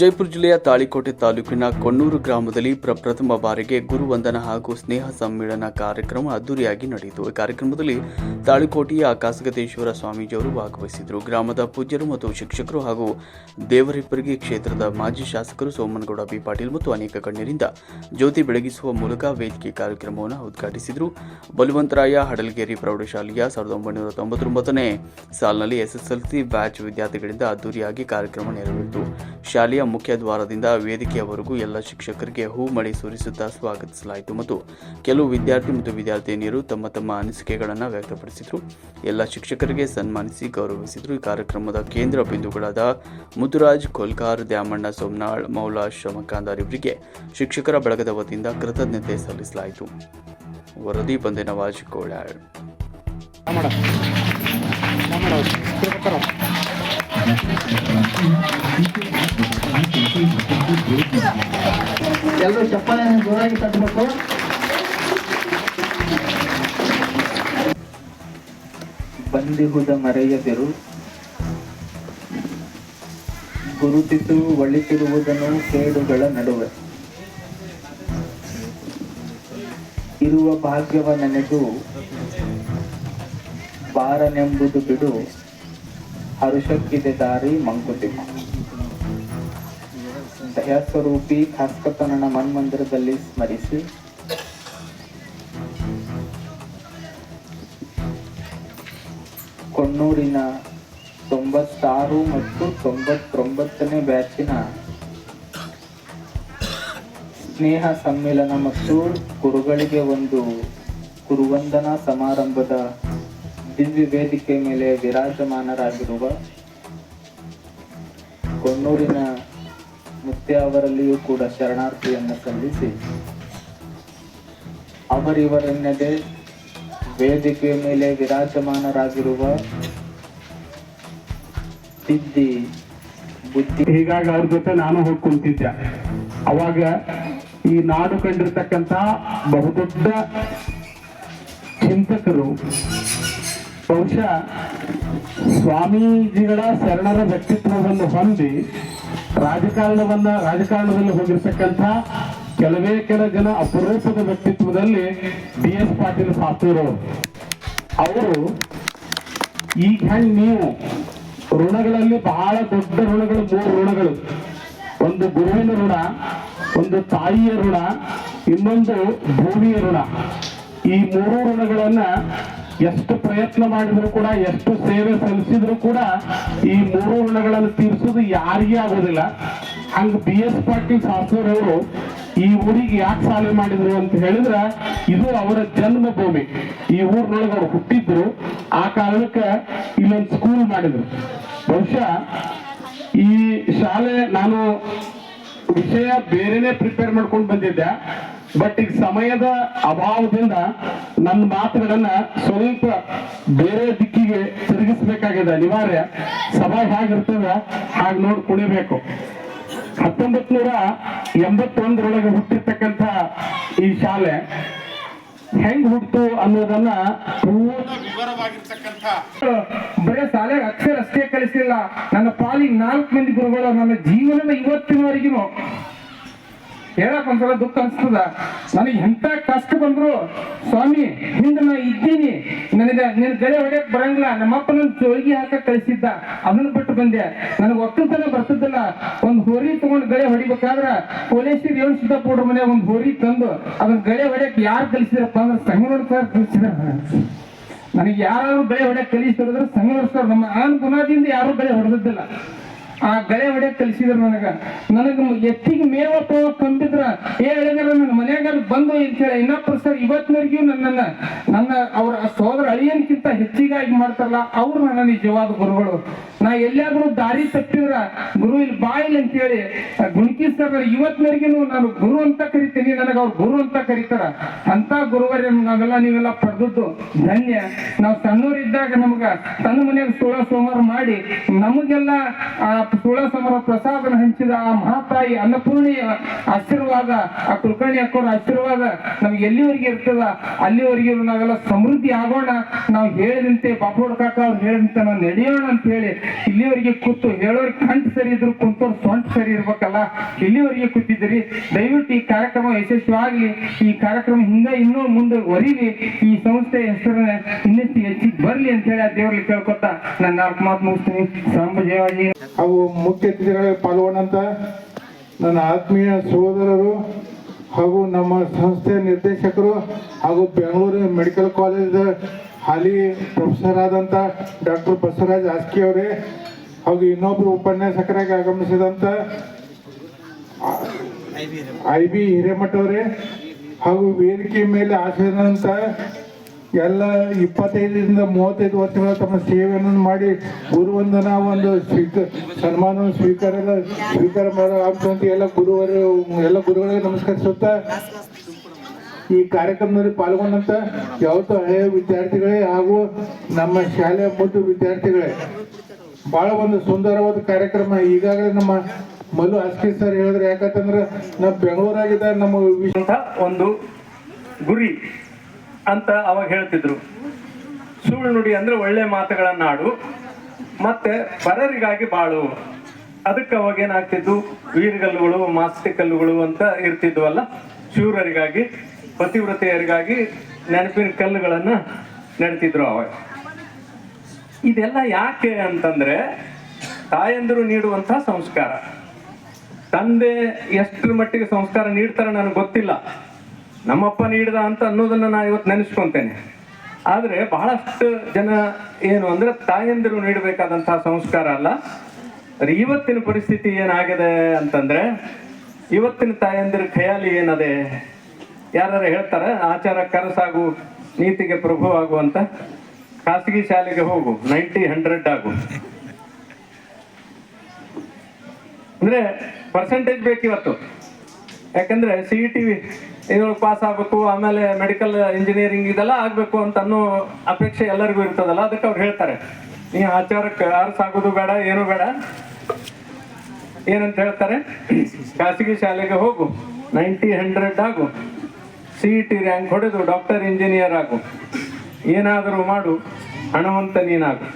ವಿಜಯಪುರ ಜಿಲ್ಲೆಯ ತಾಳಿಕೋಟೆ ತಾಲೂಕಿನ ಕೊಣ್ಣೂರು ಗ್ರಾಮದಲ್ಲಿ ಪ್ರಪ್ರಥಮ ಬಾರಿಗೆ ಗುರುವಂದನ ಹಾಗೂ ಸ್ನೇಹ ಸಮ್ಮೇಳನ ಕಾರ್ಯಕ್ರಮ ಅದ್ದೂರಿಯಾಗಿ ನಡೆಯಿತು. ಈ ಕಾರ್ಯಕ್ರಮದಲ್ಲಿ ತಾಳಿಕೋಟೆಯ ಸ್ವಾಮೀಜಿ ಸ್ವಾಮೀಜಿಯವರು ಭಾಗವಹಿಸಿದರು. ಗ್ರಾಮದ ಪೂಜ್ಯರು ಮತ್ತು ಶಿಕ್ಷಕರು ಹಾಗೂ ದೇವರಿಪ್ಪರಿಗೆ ಕ್ಷೇತ್ರದ ಮಾಜಿ ಶಾಸಕರು ಸೋಮನಗೌಡ, ಬಿ. ಪಾಟೀಲ್ ಮತ್ತು ಅನೇಕ ಗಣ್ಯರಿಂದ ಜ್ಯೋತಿ ಬೆಳಗಿಸುವ ಮೂಲಕ ವೇದಿಕೆ ಕಾರ್ಯಕ್ರಮವನ್ನು ಉದ್ಘಾಟಿಸಿದರು. ಬಲವಂತರಾಯ ಹಡಲಗೇರಿ ಪ್ರೌಢಶಾಲೆಯ ಸಾವಿರದ ಒಂಬೈನೂರ ತೊಂಬತ್ತೊಂಬತ್ತನೇ ಸಾಲಿನಲ್ಲಿ ಎಸ್ಎಸ್ಎಲ್ಸಿ ಬ್ಯಾಚ್ ವಿದ್ಯಾರ್ಥಿಗಳಿಂದ ಅದ್ದೂರಿಯಾಗಿ ಕಾರ್ಯಕ್ರಮ ನೆರವೇರಿತು. ಶಾಲೆಯ ಮುಖ್ಯ ದ್ವಾರದಿಂದ ವೇದಿಕೆಯವರೆಗೂ ಎಲ್ಲ ಶಿಕ್ಷಕರಿಗೆ ಹೂ ಮಳೆ ಸುರಿಸುತ್ತಾ ಸ್ವಾಗತಿಸಲಾಯಿತು ಮತ್ತು ಕೆಲವು ವಿದ್ಯಾರ್ಥಿ ಮತ್ತು ವಿದ್ಯಾರ್ಥಿನಿಯರು ತಮ್ಮ ತಮ್ಮ ಅನಿಸಿಕೆಗಳನ್ನು ವ್ಯಕ್ತಪಡಿಸಿದರು. ಎಲ್ಲ ಶಿಕ್ಷಕರಿಗೆ ಸನ್ಮಾನಿಸಿ ಗೌರವಿಸಿದರು. ಈ ಕಾರ್ಯಕ್ರಮದ ಕೇಂದ್ರ ಬಿಂದುಗಳಾದ ಮುದುರಾಜ್ ಕೋಲ್ಕಾರ್ ದ್ಯಾಮಣ್ಣ, ಸೋಮನಾಳ್, ಮೌಲಾ ಶಮಕಾಂದಾರ್ ಇವರಿಗೆ ಶಿಕ್ಷಕರ ಬಳಗದ ವತಿಯಿಂದ ಕೃತಜ್ಞತೆ ಸಲ್ಲಿಸಲಾಯಿತು. ವರದಿ ಬಂದೆ ನವಾಜ್ ಕೋಳ್ಯಾಳ್ ಎಲ್ಲರೂ ಚಪ್ಪಾಳೆ ಜೋರಾಗಿ ತಟ್ಟಬೇಕು ಬಂದಿಹುದ ಮರೆಯದಿರು ಗುರುತಿಸು ಒಳಿತಿರುವುದನ್ನು ಕೇಡುಗಳ ನಡುವೆ. ಇರುವ ಭಾಗ್ಯವ ನನಗು ಬಾರನೆಂಬುದು ಬಿಡು. ಹರುಷಕ್ಕಿದೆ ದಾರಿ ಮಂಕುತಿಮ್ಮ. ದಯಾಸ್ವರೂಪಿ ಖಾಸ್ಕತನನ ಮನ್ಮಂದಿರದಲ್ಲಿ ಸ್ಮರಿಸಿ. ಕೊಣ್ಣೂರಿನ ತೊಂಬತ್ತಾರು ಮತ್ತು ತೊಂಬತ್ತೊಂಬತ್ತನೇ ಬ್ಯಾಚಿನ ಸ್ನೇಹ ಸಮ್ಮೇಳನ ಮತ್ತು ಗುರುಗಳಿಗೆ ಒಂದು ಗುರುವಂದನಾ ಸಮಾರಂಭದ ದಿವ್ಯ ವೇದಿಕೆ ಮೇಲೆ ವಿರಾಜಮಾನರಾಗಿರುವ ಕೊಣ್ಣೂರಿನ ಮುತ್ಯ ಅವರಲ್ಲಿಯೂ ಕೂಡ ಶರಣಾರ್ಥಿಯನ್ನು ಸಲ್ಲಿಸಿ ಅವರಿವರನ್ನದೆ ವೇದಿಕೆಯ ಮೇಲೆ ವಿರಾಜಮಾನರಾಗಿರುವ ಸಿದ್ಧಿ ಬುದ್ಧಿ ಹೀಗಾಗಿ ಅವ್ರ ಜೊತೆ ನಾನು ಹೋಗಿ ಕುಂತಿದ್ದೆ ಅವಾಗ ಈ ನಾಡು ಕಂಡಿರ್ತಕ್ಕಂತ ಬಹುದೊಡ್ಡ ಚಿಂತಕರು, ಬಹುಶಃ ಸ್ವಾಮೀಜಿಗಳ ಶರಣರ ವ್ಯಕ್ತಿತ್ವವನ್ನು ಹೊಂದಿ ರಾಜಕಾರಣವನ್ನ ರಾಜಕಾರಣದಲ್ಲಿ ಹೋಗಿರ್ತಕ್ಕಂಥ ಕೆಲವೇ ಕೆಲ ಜನ ಅಪರೂಪದ ವ್ಯಕ್ತಿತ್ವದಲ್ಲಿ ಡಿ ಎಸ್ ಪಾಟೀಲ್ ಸಾತೂರವರು ಅವರು ಈಗ ಹೆಂಗ್ ನೀವು ಋಣಗಳಲ್ಲಿ ಬಹಳ ದೊಡ್ಡ ಋಣಗಳು, ಮೂರು ಋಣಗಳು. ಒಂದು ಗುರುವಿನ ಋಣ, ಒಂದು ತಾಯಿಯ ಋಣ, ಇನ್ನೊಂದು ಭೂಮಿಯ ಋಣ. ಈ ಮೂರು ಋಣಗಳನ್ನ ಎಷ್ಟು ಪ್ರಯತ್ನ ಮಾಡಿದ್ರು ಕೂಡ, ಎಷ್ಟು ಸೇವೆ ಸಲ್ಲಿಸಿದ್ರು ಕೂಡ ಈ ಮೂರು ಋಣಗಳನ್ನು ತೀರಿಸೋದು ಯಾರಿಗೂ ಆಗೋದಿಲ್ಲ. ಹಂಗ ಬಿ ಎಸ್ ಪಾಟೀಲ್ ಅವರು ಈ ಊರಿಗೆ ಯಾಕೆ ಸಾಲ ಮಾಡಿದ್ರು ಅಂತ ಹೇಳಿದ್ರ, ಇದು ಅವರ ಜನ್ಮಭೂಮಿ. ಈ ಊರಿನೊಳಗೆ ಅವ್ರು ಹುಟ್ಟಿದ್ರು. ಆ ಕಾರಣಕ್ಕೆ ಇಲ್ಲೊಂದು ಸ್ಕೂಲ್ ಮಾಡಿದ್ರು. ಬಹುಶಃ ಈ ಶಾಲೆ ನಾನು ವಿಷಯ ಬೇರೆನೆ ಪ್ರಿಪೇರ್ ಮಾಡ್ಕೊಂಡು ಬಂದಿದ್ದೆ. ಬಟ್ ಈಗ ಸಮಯದ ಅಭಾವದಿಂದ ನನ್ನ ಮಾತುಗಳನ್ನ ಸ್ವಲ್ಪ ಬೇರೆ ದಿಕ್ಕಿಗೆ ತಿರುಗಿಸ್ಬೇಕಾಗಿದೆ. ಅನಿವಾರ್ಯ. ಸಭಾ ಹೇಗಿರ್ತದ, ಹಾಗೆ ನೋಡಿ ಕುಣಿಬೇಕು. ಹತ್ತೊಂಬತ್ ನೂರ ಎಂಬತ್ತೊಂದರೊಳಗೆ ಹುಟ್ಟಿರ್ತಕ್ಕಂಥ ಈ ಶಾಲೆ ಹೆಂಗ್ ಹುಟ್ಟು ಅನ್ನೋದನ್ನ ಬರೇ ಶಾಲೆಗೆ ಅಕ್ಷರ ಅಷ್ಟೇ ಕಲಿಸಿಲ್ಲ. ನನ್ನ ಪಾಲಿ ನಾಲ್ಕು ಮಂದಿ ಗುರುಗಳು, ನನ್ನ ಜೀವನದ ಇವತ್ತಿನವರೆಗೂ ಹೇಳಕ್ ಒಂದ್ಸಲ ದುಃಖ ಅನ್ಸ್ತದ? ನನಗೆ ಎಂತ ಕಷ್ಟ ಬಂದ್ರು, ಸ್ವಾಮಿ, ಹಿಂದೆ ನಾ ಇದ್ದೀನಿ. ನನಗೆ, ನಿನ್ ಗಳೆ ಹೊಡೆಯಕ್ ಬರಂಗಿಲ್ಲ. ನಮ್ಮಪ್ಪ ನನ್ ಜೋಳಿಗೆ ಹಾಕಕ್ ಕಳಿಸಿದ್ದ. ಅದನ್ನ ಬಿಟ್ಟು ಬಂದೆ. ನನಗೆ ಒಕ್ಕಲ್ತನ ಬರ್ತದಲ್ಲ. ಒಂದ್ ಹೋರಿ ತಗೊಂಡ್ ಗಳೆ ಹೊಡಿಬೇಕಾದ್ರ ಪೊಲೀಸ್ ಏನ್ ಸಿದ್ದಪ್ಪಡ್ರ ಮನೆ ಒಂದ್ ಹೋರಿ ತಂದು ಅದನ್ನ ಗಳೆ ಹೊಡೆಯಕ್ ಯಾರು ಕಲಿಸಿದ್ರಪ್ಪ ಅಂದ್ರೆ ಸಂಗನೋಡ್ ಸರ್ ಕಲಿಸಿದ ನನಗೆ ಯಾರು ಬೆಳೆ ಹೊಡೆಯಕ್ ಕಲಿಸಿದ್ರೆ ಸಂಗಮ ಸರ್ ನಮ್ಮ ಆನ್ ಗುಣದಿಂದ ಯಾರು ಬೆಳೆ ಹೊಡೆದಿದ್ದಿಲ್ಲ. ಆ ಗಳೆ ಹೊಡೆ ಕಲಿಸಿದ್ರು ನನಗ. ನನಗ ಎತ್ತಿಗೆ ಮೇವ ಕಂಬಿದ್ರ ಏ ಹೇಳಿದ್ರ ನನ್ನ ಮನ್ಯಾಗ ಬಂದು ಅಂತ ಹೇಳಿ ಇನ್ನೊಬ್ಬರು ಸರ್ ಇವತ್ತಿನವರೆಗೂ ನನ್ನನ್ನ, ನನ್ನ ಅವರ ಸೋದರ ಅಳಿಯನ್ಕಿಂತ ಹೆಚ್ಚಿಗಾಗಿ ಮಾಡ್ತಾರಲ್ಲ, ಅವ್ರು ನನ್ನ ನಿಜವಾದ ಗುರುಗಳು. ನಾ ಎಲ್ಲಾದ್ರೂ ದಾರಿ ತಪ್ಪಿದ್ರ ಗುರು ಇಲ್ಲಿ ಬಾಯಿಲ್ ಅಂತ ಹೇಳಿ ಗುಣಕಿ ಸರ್ ಇವತ್ತಿನವರೆಗೂ ನಾನು ಗುರು ಅಂತ ಕರಿತೀನಿ, ನನಗ ಅವ್ರು ಗುರು ಅಂತ ಕರೀತಾರ. ಅಂತ ಗುರುವರ ನಾವೆಲ್ಲ ನೀವೆಲ್ಲ ಪಡೆದದ್ದು ಧನ್ಯ. ನಾವು ಸಣ್ಣವರಿದ್ದಾಗ ನಮ್ಗ ತನ್ನ ಮನೆಯಾಗ ಸೋಳ ಸೋಮವಾರ ಮಾಡಿ, ನಮಗೆಲ್ಲ ಆ ಸುಳ ಸಮರ ಪ್ರಸಾದನ ಹಂಚಿದ ಆ ಮಹಾತಾಯಿ ಅನ್ನಪೂರ್ಣಿಯ ಆಶೀರ್ವಾದ, ಆ ಕುಲಕರ್ಣಿ ಅಕ್ಕೋರ ಆಶೀರ್ವಾದ ನಮ್ಗೆ ಎಲ್ಲಿವರೆಗೆ ಇರ್ತದ, ಅಲ್ಲಿವರೆಗೆ ನಾವೆಲ್ಲ ಸಮೃದ್ಧಿ ಆಗೋಣ. ನಾವು ಹೇಳಿದಂತೆ ಬಾಪೋಡ್ ಕಾಕ ಅವ್ರು ಹೇಳಿದಂತೆ ನಾವು ನಡೆಯೋಣ ಅಂತ ಹೇಳಿ ಇಲ್ಲಿವರೆಗೆ ಕೂತು ಹೇಳೋರ್ ಕಂಠ ಸರಿ ಇದ್ರು ಕುಂತೋರ್ ಸೊಂಟ ಸರಿ ಇರ್ಬೇಕಲ್ಲ. ಇಲ್ಲಿವರೆಗೆ ಕೂತಿದ್ದೀರಿ. ದಯವಿಟ್ಟು ಈ ಕಾರ್ಯಕ್ರಮ ಯಶಸ್ವಿಯಾಗಲಿ. ಈ ಕಾರ್ಯಕ್ರಮ ಹಿಂಗ ಇನ್ನೂ ಮುಂದೆ ವರಿಲಿ ಈ ಸಂಸ್ಥೆ ಹೆಸರನ್ನ ಇನ್ನಷ್ಟು ಹೆಚ್ಚಿಗೆ ಬರಲಿ ಅಂತ ಹೇಳಿ ಆ ದೇವ್ರಲ್ಲಿ ಕೇಳ್ಕೊತಾ ನನ್ನ ನಾಲ್ಕು ಮಾತು ಹಾಗೂ ಮುಖ್ಯ ಅತಿಥಿಗಳಲ್ಲಿ ಪಾಲ್ಗೊಂಡಂತ ನನ್ನ ಆತ್ಮೀಯ ಸಹೋದರರು ಹಾಗೂ ನಮ್ಮ ಸಂಸ್ಥೆಯ ನಿರ್ದೇಶಕರು ಹಾಗೂ ಬೆಂಗಳೂರು ಮೆಡಿಕಲ್ ಕಾಲೇಜ್ ಹಾಲಿ ಪ್ರೊಫೆಸರ್ ಆದಂಥ ಡಾಕ್ಟರ್ ಬಸವರಾಜ್ ಆಸ್ಕಿ ಅವರೇ ಹಾಗೂ ಇನ್ನೊಬ್ಬರು ಉಪನ್ಯಾಸಕರಾಗಿ ಆಗಮಿಸಿದಂಥ ಐ ಬಿ ಹಿರೇಮಠ ಅವರೇ ಹಾಗೂ ವೇದಿಕೆ ಮೇಲೆ ಆಸೀನಂತ ಎಲ್ಲ ಇಪ್ಪತ್ತೈದರಿಂದ ಮೂವತ್ತೈದು ವರ್ಷಗಳ ತಮ್ಮ ಸೇವೆಯನ್ನು ಮಾಡಿ ಗುರುವಂದನ ಒಂದು ಸ್ವೀಕ, ಸನ್ಮಾನವನ್ನು ಸ್ವೀಕಾರ ಎಲ್ಲ, ಸ್ವೀಕಾರ ಮಾಡಲಾಗ್ತಂತ ಎಲ್ಲ ಗುರುವರು, ಎಲ್ಲ ಗುರುಗಳಿಗೆ ನಮಸ್ಕರಿಸುತ್ತ ಈ ಕಾರ್ಯಕ್ರಮದಲ್ಲಿ ಪಾಲ್ಗೊಂಡಂತ ಯಾವತ್ತೂ ಹಳೆಯ ವಿದ್ಯಾರ್ಥಿಗಳೇ ಹಾಗೂ ನಮ್ಮ ಶಾಲೆಯ ಮುದ್ದು ವಿದ್ಯಾರ್ಥಿಗಳೇ. ಬಹಳ ಒಂದು ಸುಂದರವಾದ ಕಾರ್ಯಕ್ರಮ. ಈಗಾಗಲೇ ನಮ್ಮ ಮಲ್ಲು ಆಸ್ಕಿ ಸರ್ ಹೇಳಿದ್ರೆ. ಯಾಕಂತಂದ್ರೆ ನಮ್ಮ ಬೆಂಗಳೂರಾಗಿದ್ದ ನಮ್ಮ ಒಂದು ಗುರಿ. ಅಂತ ಅವಾಗ ಹೇಳ್ತಿದ್ರು. ಸುಳ್ಳು ನುಡಿ ಅಂದ್ರೆ ಒಳ್ಳೆ ಮಾತುಗಳನ್ನಾಡು, ಮತ್ತೆ ಪರರಿಗಾಗಿ ಬಾಳು. ಅದಕ್ಕೆ ಅವಾಗ ಏನಾಗ್ತಿದ್ದು? ವೀರಗಲ್ಲುಗಳು ಮಾಸ್ತಿ ಕಲ್ಲುಗಳು ಅಂತ ಇರ್ತಿದ್ವಲ್ಲ, ಶೂರರಿಗಾಗಿ, ಪತಿವ್ರತೆಯರಿಗಾಗಿ ನೆನಪಿನ ಕಲ್ಲುಗಳನ್ನ ನೆಡ್ತಿದ್ರು ಅವಾಗ. ಇದೆಲ್ಲ ಯಾಕೆ ಅಂತಂದ್ರೆ, ತಾಯಂದಿರು ನೀಡುವಂತಹ ಸಂಸ್ಕಾರ. ತಂದೆ ಎಷ್ಟರ ಮಟ್ಟಿಗೆ ಸಂಸ್ಕಾರ ನೀಡ್ತಾರೆ ನನಗೆ ಗೊತ್ತಿಲ್ಲ. ನಮ್ಮಪ್ಪ ನೀಡಿದ ಅಂತ ಅನ್ನೋದನ್ನ ನಾ ಇವತ್ತು ನೆನೆಸ್ಕೊಂತೇನೆ. ಆದರೆ ಬಹಳಷ್ಟು ಜನ ಏನು ಅಂದ್ರೆ ತಾಯಂದಿರು ನೀಡಬೇಕಾದಂತಹ ಸಂಸ್ಕಾರ ಅಲ್ಲ. ಇವತ್ತಿನ ಪರಿಸ್ಥಿತಿ ಏನಾಗಿದೆ ಅಂತಂದ್ರೆ, ಇವತ್ತಿನ ತಾಯಂದಿರ ಖಯಾಲಿ ಏನದೆ? ಯಾರು ಹೇಳ್ತಾರೆ, ಆಚಾರ ಕನಸಾಗು, ನೀತಿಗೆ ಪ್ರಭು ಆಗು ಅಂತ. ಖಾಸಗಿ ಶಾಲೆಗೆ ಹೋಗು ನೈಂಟಿ ಹಂಡ್ರೆಡ್ ಆಗು. ಅಂದ್ರೆ ಪರ್ಸೆಂಟೇಜ್ ಬೇಕು ಇವತ್ತು ಯಾಕಂದ್ರೆ ಸಿ ಟಿ ಇದ್ರೊಳಗೆ ಪಾಸ್ ಆಗ್ಬೇಕು, ಆಮೇಲೆ ಮೆಡಿಕಲ್ ಇಂಜಿನಿಯರಿಂಗ್ ಇದೆಲ್ಲ ಆಗ್ಬೇಕು ಅಂತ ಅನ್ನೋ ಅಪೇಕ್ಷೆ ಎಲ್ಲರಿಗೂ ಇರ್ತದಲ್ಲ, ಅದಕ್ಕೆ ಅವ್ರು ಹೇಳ್ತಾರೆ. ನೀ ಆಚಾರಕ್ಕೆ ಆರ್ಸಾಗೋದು ಬೇಡ, ಏನು ಬೇಡ. ಏನಂತ ಹೇಳ್ತಾರೆ? ಖಾಸಗಿ ಶಾಲೆಗೆ ಹೋಗು ನೈಂಟಿ ಹಂಡ್ರೆಡ್ ಆಗು. ಸಿ ಇ ಟಿ ರ್ಯಾಂಕ್ ಹೊಡೆದು ಡಾಕ್ಟರ್ ಇಂಜಿನಿಯರ್ ಆಗು. ಏನಾದರೂ ಮಾಡು, ಹಣವಂತ ನೀನಾಗು.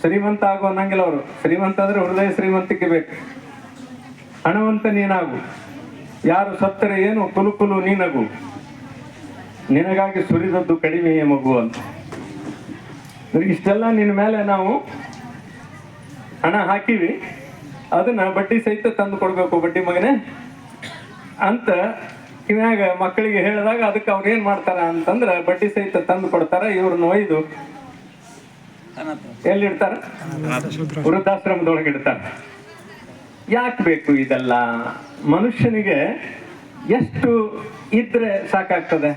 ಶ್ರೀಮಂತ ಆಗು ಅನ್ನಂಗಿಲ್ಲ ಅವರು. ಶ್ರೀಮಂತ ಅಂದ್ರೆ ಹೃದಯ ಶ್ರೀಮಂತಿಕೆ ಬೇಕು. ಹಣವಂತ ನೀನಾಗು. ಯಾರು ಸತ್ತರೆ ಏನು? ಕುಲು ಕುಲು ನೀನಗು ನಿನಗಾಗಿ ಸುರಿದದ್ದು ಕಡಿಮೆಯೇ ಮಗು ಅಂತ. ಇಷ್ಟೆಲ್ಲ ನಿನ್ನ ಮೇಲೆ ನಾವು ಹಣ ಹಾಕಿವಿ. ಅದನ್ನ ಬಡ್ಡಿ ಸಹಿತ ತಂದು ಕೊಡಬೇಕು ಬಡ್ಡಿ ಮಗನೇ. ಅಂತ ಇವಾಗ ಮಕ್ಕಳಿಗೆ ಹೇಳಿದಾಗ ಅದಕ್ಕೆ ಅವ್ರು ಏನ್ ಮಾಡ್ತಾರ ಅಂತಂದ್ರೆ ಬಡ್ಡಿ ಸಹಿತ ತಂದು ಕೊಡ್ತಾರ ಇವ್ರನ್ನ ಒಯ್ದು ಎಲ್ಲಿಡ್ತಾರ? ವೃದ್ಧಾಶ್ರಮದೊಳಗೆ ಇಡ್ತಾರ ಯಾಕೆ ಬೇಕು ಇದೆಲ್ಲ? ಮನುಷ್ಯನಿಗೆ ಎಷ್ಟು ಇದ್ರೆ ಸಾಕಾಗ್ತದೆ?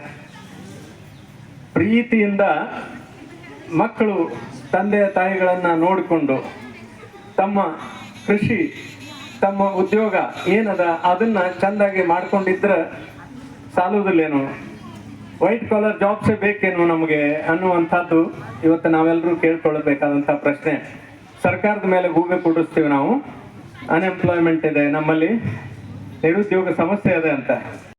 ಪ್ರೀತಿಯಿಂದ ಮಕ್ಕಳು, ತಂದೆ, ತಾಯಿಗಳನ್ನು ನೋಡಿಕೊಂಡು ತಮ್ಮ ಕೃಷಿ, ತಮ್ಮ ಉದ್ಯೋಗ ಏನದ, ಅದನ್ನ ಚಂದಾಗಿ ಮಾಡ್ಕೊಂಡಿದ್ರೆ ಸಾಲುವುದಿಲ್ಲೇನು? ವೈಟ್ ಕಾಲರ್ ಜಾಬ್ಸೇ ಬೇಕೇನು ನಮಗೆ ಅನ್ನುವಂಥದ್ದು ಇವತ್ತು ನಾವೆಲ್ಲರೂ ಕೇಳ್ಕೊಳ್ಬೇಕಾದಂಥ ಪ್ರಶ್ನೆ. ಸರ್ಕಾರದ ಮೇಲೆ ಗೂಬೆ ಕೂಡಿಸ್ತೀವಿ ನಾವು. ಅನ್ಎಂಪ್ಲಾಯ್ಮೆಂಟ್ ಇದೆ ನಮ್ಮಲ್ಲಿ. ನಿರುದ್ಯೋಗ ಸಮಸ್ಯೆ ಇದೆ ಅಂತ.